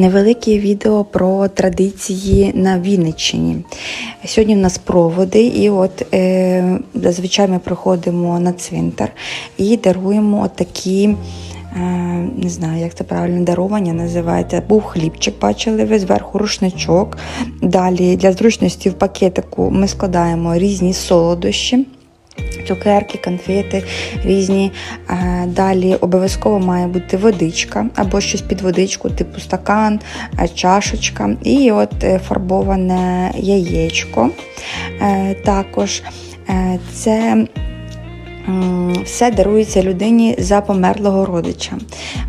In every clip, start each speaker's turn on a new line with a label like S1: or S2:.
S1: Невелике відео про традиції на Вінниччині. Сьогодні в нас проводи, і от е, зазвичай ми приходимо на цвинтар і даруємо такі. е, Не знаю, як це правильно дарування називається. Був хлібчик, бачили ви зверху рушничок. Далі для зручності в пакетику ми складаємо різні солодощі. Цукерки, конфети різні. Далі обов'язково має бути водичка або щось під водичку, типу стакан, чашечка. І от е, фарбоване яєчко. Е, Також е, це все дарується людині за померлого родича.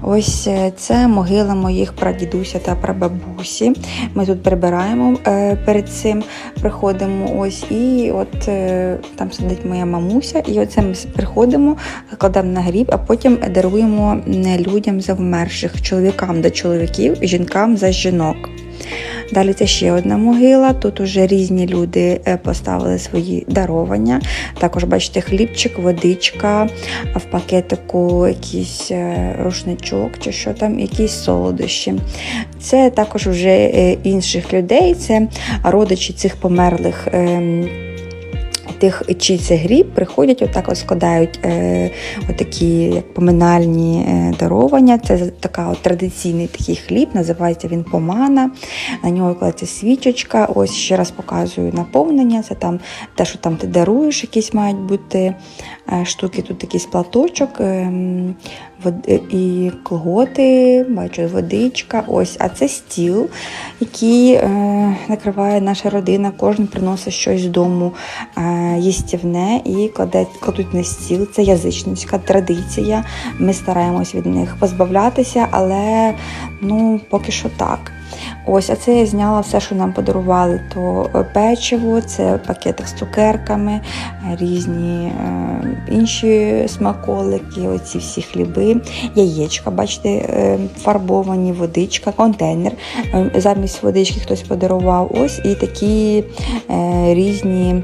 S1: Ось е, це могила моїх прадідуся та прабабусі. Ми тут прибираємо е, перед цим, приходимо ось, і от е, там сидить моя мамуся, і оце ми приходимо, кладемо на гріб, а потім даруємо людям за вмерших, чоловікам до чоловіків, жінкам за жінок. Далі це ще одна могила. Тут уже різні люди е, поставили свої даровання. Також бачите, хлібчик, водичка, в пакетику якийсь е, рушничок чи що там, якісь солодощі. Це також вже е, інших людей, це родичі цих померлих. Тих, чий це гріб, приходять, отак от складають е, отакі як поминальні е, даровання. Це така от традиційний такий хліб, називається він помана. На нього кладеться свічечка. Ось ще раз показую наповнення. Це там те, що там ти даруєш, якісь мають бути е, штуки. Тут якийсь платочок е, і колготи, бачу, водичка. Ось, а це стіл, який е, накриває наша родина. Кожен приносить щось з дому е, їстівне і кладе, кладуть на стіл. Це язичницька традиція. Ми стараємось від них позбавлятися, але ну поки що так. Ось, а це я зняла все, що нам подарували. То е, печиво, це пакетик з цукерками, е, різні е, інші смаколики, оці всі хліби, яєчка, бачите, фарбовані, водичка, контейнер. Замість водички хтось подарував. Ось і такі різні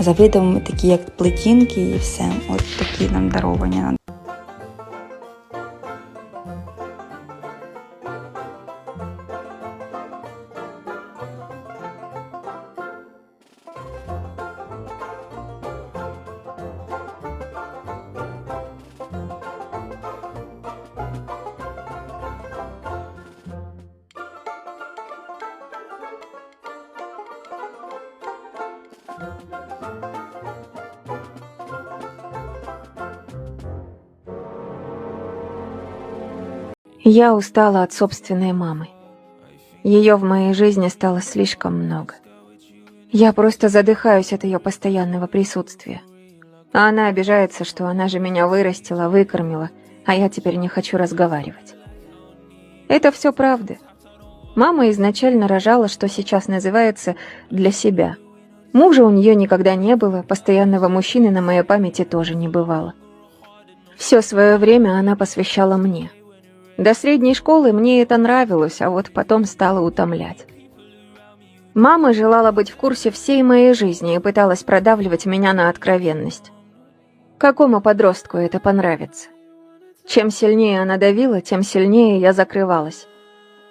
S1: за видами, такі як плетінки і все. От такі нам даровання.
S2: Я устала от собственной мамы. Ее в моей жизни стало слишком много. Я просто задыхаюсь от ее постоянного присутствия. А она обижается, что она же меня вырастила, выкормила, а я теперь не хочу разговаривать. Это все правда. Мама изначально рожала, что сейчас называется, для себя. Мужа у нее никогда не было, постоянного мужчины на моей памяти тоже не бывало. Все свое время она посвящала мне. До средней школы мне это нравилось, а вот потом стало утомлять. Мама желала быть в курсе всей моей жизни и пыталась продавливать меня на откровенность. Какому подростку это понравится? Чем сильнее она давила, тем сильнее я закрывалась.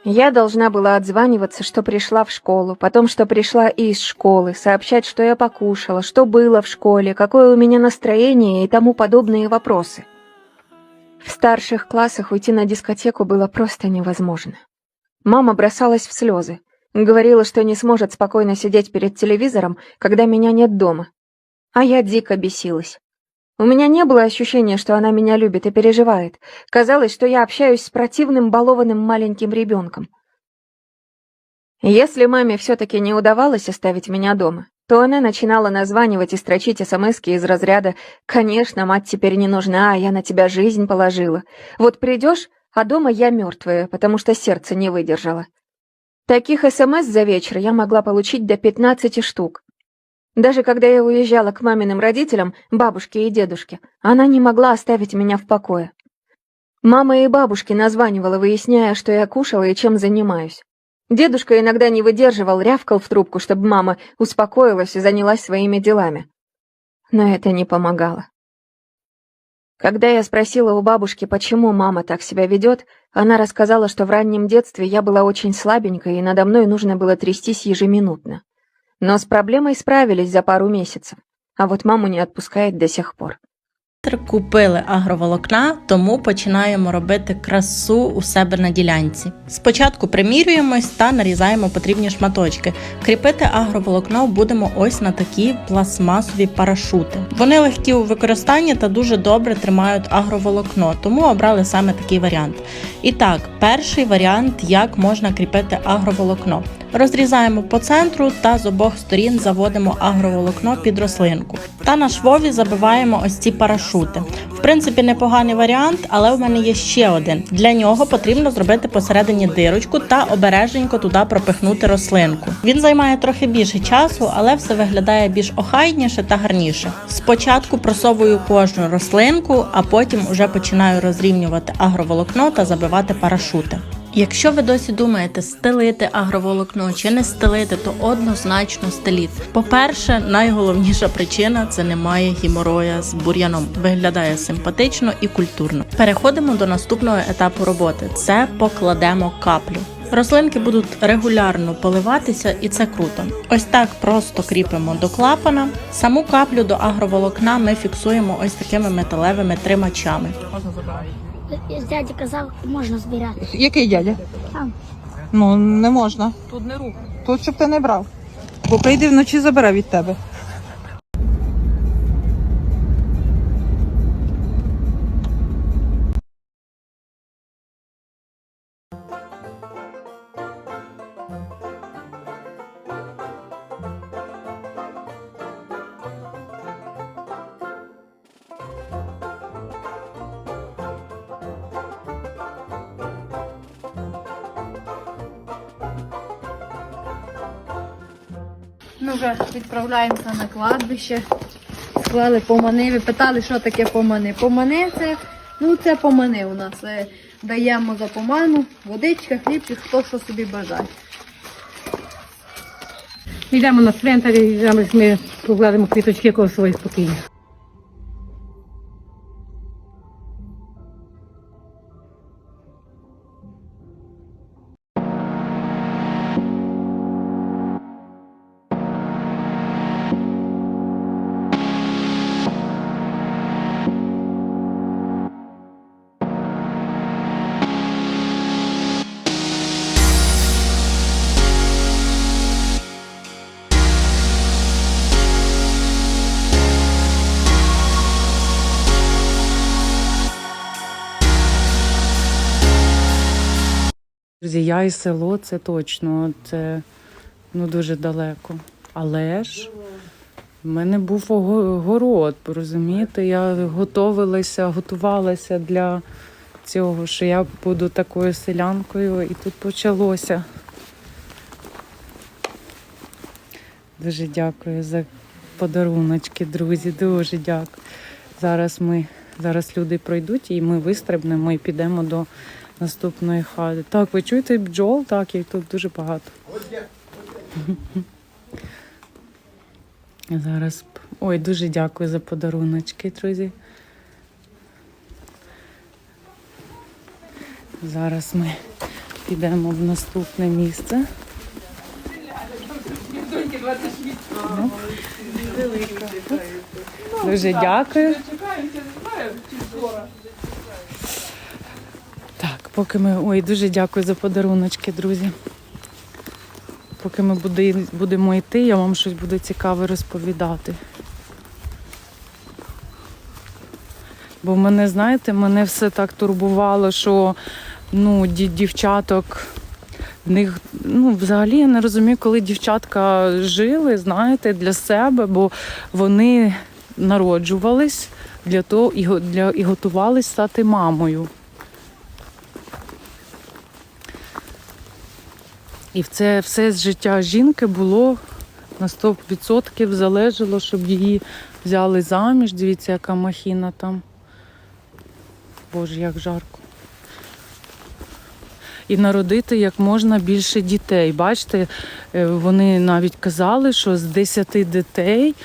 S2: Я должна была отзваниваться, что пришла в школу, потом, что пришла из школы, сообщать, что я покушала, что было в школе, какое у меня настроение и тому подобные вопросы. В старших классах уйти на дискотеку было просто невозможно. Мама бросалась в слезы, говорила, что не сможет спокойно сидеть перед телевизором, когда меня нет дома. А я дико бесилась. У меня не было ощущения, что она меня любит и переживает. Казалось, что я общаюсь с противным балованным маленьким ребенком. Если маме все-таки не удавалось оставить меня дома, то она начинала названивать и строчить смски из разряда «Конечно, мать теперь не нужна, а я на тебя жизнь положила. Вот придешь, а дома я мертвая, потому что сердце не выдержало». Таких СМС за вечер я могла получить до 15 штук. Даже когда я уезжала к маминым родителям, бабушке и дедушке, она не могла оставить меня в покое. Мама и бабушке названивала, выясняя, что я кушала и чем занимаюсь. Дедушка иногда не выдерживал, рявкал в трубку, чтобы мама успокоилась и занялась своими делами. Но это не помогало. Когда я спросила у бабушки, почему мама так себя ведет, Она рассказала, что в раннем детстве я была очень слабенькой, и надо мной нужно было трястись ежеминутно. Но с проблемой справились за пару месяцев, а вот маму не отпускает до сих пор.
S3: Купили агроволокна, тому починаємо робити красу у себе на ділянці. Спочатку примірюємось та нарізаємо потрібні шматочки. Кріпити агроволокно будемо ось на такі пластмасові парашути. Вони легкі у використанні та дуже добре тримають агроволокно, тому обрали саме такий варіант. І так, перший варіант, як можна кріпити агроволокно. Розрізаємо по центру та з обох сторін заводимо агроволокно під рослинку. Та на швові забиваємо ось ці парашути. В принципі, непоганий варіант, але в мене є ще один. Для нього потрібно зробити посередині дирочку та обережненько туди пропихнути рослинку. Він займає трохи більше часу, але все виглядає більш охайніше та гарніше. Спочатку просовую кожну рослинку, а потім уже починаю розрівнювати агроволокно та забивати парашути. Якщо ви досі думаєте, стелити агроволокно чи не стелити, то однозначно стеліть. По-перше, найголовніша причина це немає гімороя з бур'яном. Виглядає симпатично і культурно. Переходимо до наступного етапу роботи: це покладемо каплю. Рослинки будуть регулярно поливатися, і це круто. Ось так просто кріпимо до клапана. Саму каплю до агроволокна ми фіксуємо ось такими металевими тримачами.
S4: Дядя казав, можна збирати.
S5: Який дядя?
S4: Там.
S5: Ну, не можна. Тут не рух. Тут, щоб ти не брав. Бо прийде вночі забере від тебе.
S6: Ми вже відправляємося на кладбище. Склали помани. Ви питали, що таке помани. Помани це, ну це помани у нас. Е, Даємо за поману, водичка, хлібчик, хто що собі бажає.
S7: Йдемо на цвинтар і ми покладемо квіточки коло своїх спокійно.
S8: Друзі, я і село це точно, це ну, дуже далеко. Але ж в мене був город, розумієте? Я готувалася, готувалася для цього, що я буду такою селянкою, і тут почалося. Дуже дякую за подаруночки, друзі. Дуже дякую. Зараз ми зараз люди пройдуть і ми вистрибнемо і підемо до наступної хати. Так, ви чуєте бджол? Так, їх тут дуже багато. Зараз. Ой, дуже дякую за подаруночки, друзі. Зараз ми підемо в наступне місце. Ну, Дуже дякую. Поки ми. Ой, дуже дякую за подаруночки, друзі. Поки ми будемо йти, я вам щось буду цікаве розповідати. Бо мене, знаєте, мене все так турбувало, що ну, дівчаток. В них, ну, взагалі я не розумію, коли дівчатка жили, знаєте, для себе, бо вони народжувались для того і, для, і готувались стати мамою. І це все з життя жінки було на 100% залежало, щоб її взяли заміж. Дивіться, яка махіна там. Боже, як жарко. І народити як можна більше дітей. Бачите, е, вони навіть казали, що з 10 дітей,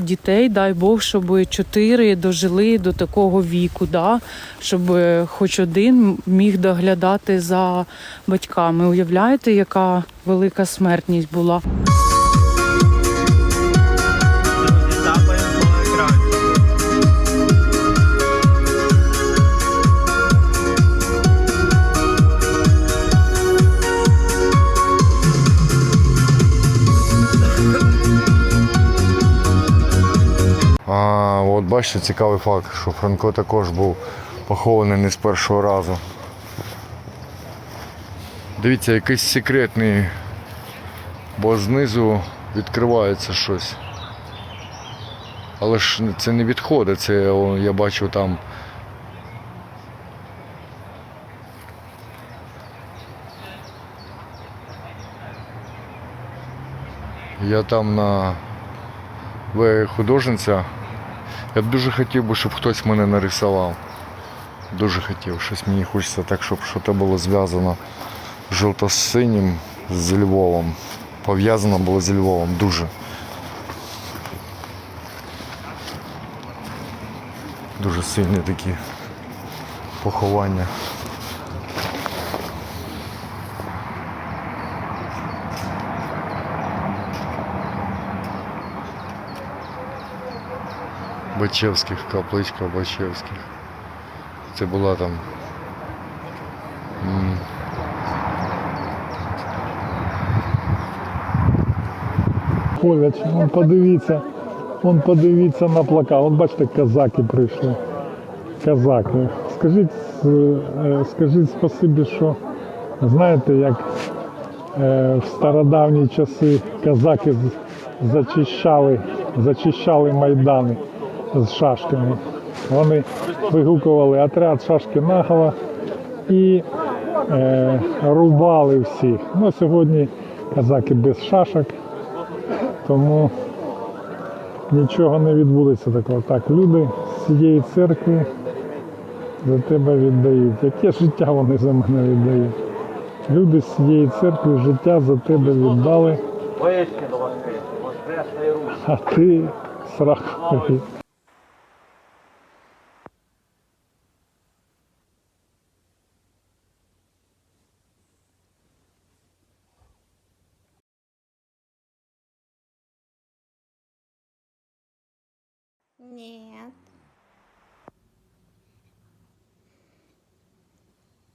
S8: дітей дай Бог, щоб 4 дожили до такого віку, да? щоб е, хоч один міг доглядати за батьками. Уявляєте, яка велика смертність була?
S9: От бачите, цікавий факт, що Франко також був похований не з першого разу. Дивіться, якийсь секретний, бо знизу відкривається щось. Але ж це не відходи, це я бачу там. Я там на ви художниця. Я дуже хотів би, щоб хтось мене нарисував. Дуже хотів. Щось мені хочеться так, щоб щось було зв'язано жовто-синім з Львовом. Пов'язано було з Львовом дуже. Дуже сильні такі поховання. Бачевських, капличка Бачевських. Це була там.
S10: Ходять, вон подивіться, вон подивіться на плакат. Вон бачите, казаки прийшли. Казаки. Скажіть, е, е, скажіть спасибі, що знаєте, як е, в стародавні часи казаки зачищали, зачищали майдани з шашками. Вони вигукували отряд шашки наголо і е, рубали всіх. Ну, сьогодні казаки без шашок. Тому нічого не відбудеться такого. Так, люди з цієї церкви за тебе віддають. Яке життя вони за мене віддають? Люди з цієї церкви життя за тебе віддали. А ти сраховий.
S11: Нет.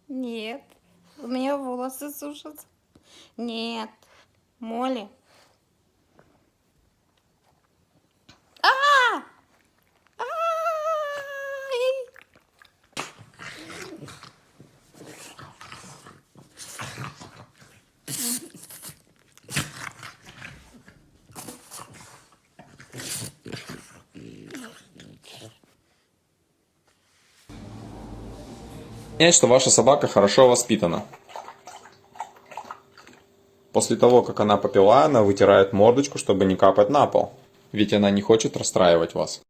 S11: Нет. У меня волосы сушатся. Нет. Молли. А! Ай!
S12: Понять, что ваша собака хорошо воспитана. После того, как она попила, она вытирает мордочку, чтобы не капать на пол. Ведь она не хочет расстраивать вас.